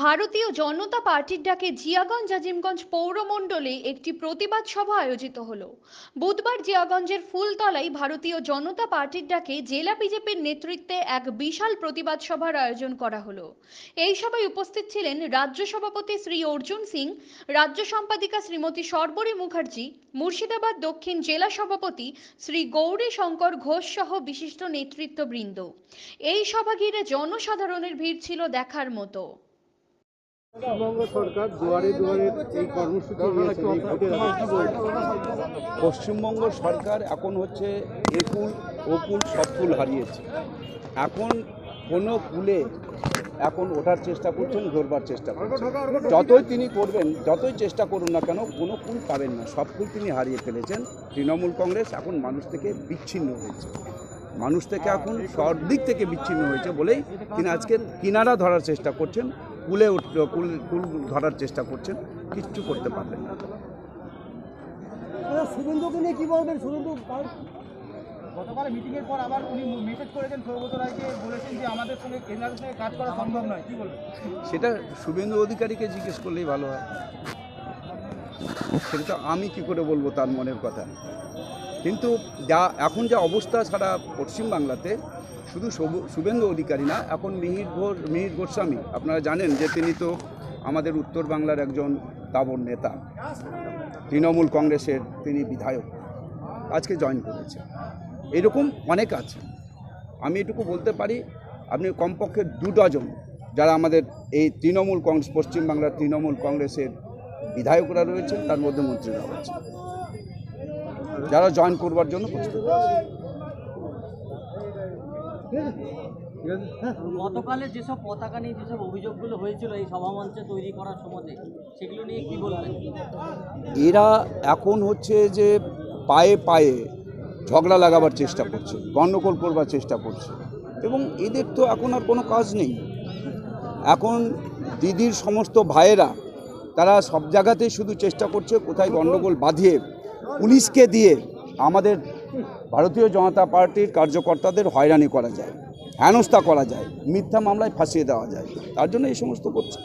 ভারতীয় জনতা পার্টির ডাকে জিয়াগঞ্জ আজিমগঞ্জ পৌরমণ্ডলে একটি প্রতিবাদ সভা আয়োজিত হলো। বুধবার জিয়াগঞ্জের ফুলতলায় ভারতীয় জনতা পার্টির ডাকে জেলা বিজেপির নেতৃত্বে এক বিশাল প্রতিবাদ সভার আয়োজন করা হলো। এই সভায় উপস্থিত ছিলেন রাজ্য সভাপতি শ্রী অর্জুন সিং, রাজ্য সম্পাদিকা শ্রীমতী সর্বরী মুখার্জি, মুর্শিদাবাদ দক্ষিণ জেলা সভাপতি শ্রী গৌরী শঙ্কর ঘোষ সহ বিশিষ্ট নেতৃত্ববৃন্দ। এই সভা ঘিরে জনসাধারণের ভিড় ছিল দেখার মতো। পশ্চিমবঙ্গ সরকার দুয়ারে দুয়ারে এই কর্মসূচি। পশ্চিমবঙ্গ সরকার এখন হচ্ছে একুল ওকুল সব কুল হারিয়েছে। এখন কোনো কুলে এখন ওঠার চেষ্টা করছেন ধরবার চেষ্টা করছেন। যতই তিনি করবেন যতই চেষ্টা করুন না কেন কোনো কুল পাবেন না। সব কুল তিনি হারিয়ে ফেলেছেন। তৃণমূল কংগ্রেস এখন মানুষ থেকে বিচ্ছিন্ন হয়েছে। মানুষ থেকে এখন সব দিক থেকে বিচ্ছিন্ন হয়েছে বলেই তিনি আজকে কিনারা ধরার চেষ্টা করছেন। কুলে উঠ কুল কুল ধরার চেষ্টা করছেন কিচ্ছু করতে পারবেন না। শুভেন্দুকে নিয়ে কি বলবেন? শুভেন্দু গতকাল মিটিং এর পর আবার উনি মেসেজ করেছেন সৌগত রায়কে বলেছেন যে আমাদের সঙ্গে কেন্দ্রের সঙ্গে কাজ করা সম্ভব নয়। কি বলবেন? সেটা শুভেন্দু অধিকারীকে জিজ্ঞেস করলেই ভালো হয়। সেটা তো আমি কি করে বলব তার মনের কথা। কিন্তু যা এখন যা অবস্থা সারা পশ্চিমবাংলাতে শুধু শুভ- শুভেন্দু অধিকারী না, এখন মিহির ঘোষ মিহির গোস্বামী। আপনারা জানেন যে তিনি তো আমাদের উত্তর বাংলার একজন দাবর নেতা। তৃণমূল কংগ্রেসের তিনি বিধায়ক। আজকে জয়েন করেছে। এরকম অনেক আছে। আমি এটুকু বলতে পারি, আপনি কমপক্ষে দু ডজন যারা আমাদের এই তৃণমূল কংগ্রেস পশ্চিমবাংলার তৃণমূল কংগ্রেসের বিধায়করা রয়েছেন, তার মধ্যে মন্ত্রীরা রয়েছে যারা জয়েন করবার জন্য প্রস্তুত আছে। গতকালে যেসব পতাকা নিয়ে যেসব অভিযোগগুলো হয়েছিল এই সভামঞ্চে তৈরি করার সময় সেগুলো নিয়ে কি বলবেন? এরা এখন হচ্ছে যে পায়ে পায়ে ঝগড়া লাগাবার চেষ্টা করছে গণ্ডগোল করবার চেষ্টা করছে। এবং এদের তো এখন আর কোনো কাজ নেই। এখন দিদির সমস্ত ভাইয়েরা তারা সব জায়গাতেই শুধু চেষ্টা করছে কোথায় গণ্ডগোল বাঁধিয়ে পুলিশকে দিয়ে আমাদের ভারতীয় জনতা পার্টির কার্যকর্তাদের হয়রানি করা যায়, হেনস্থা করা যায়, মিথ্যা মামলায় ফাঁসিয়ে দেওয়া যায়। তার জন্য এই সমস্ত করছে।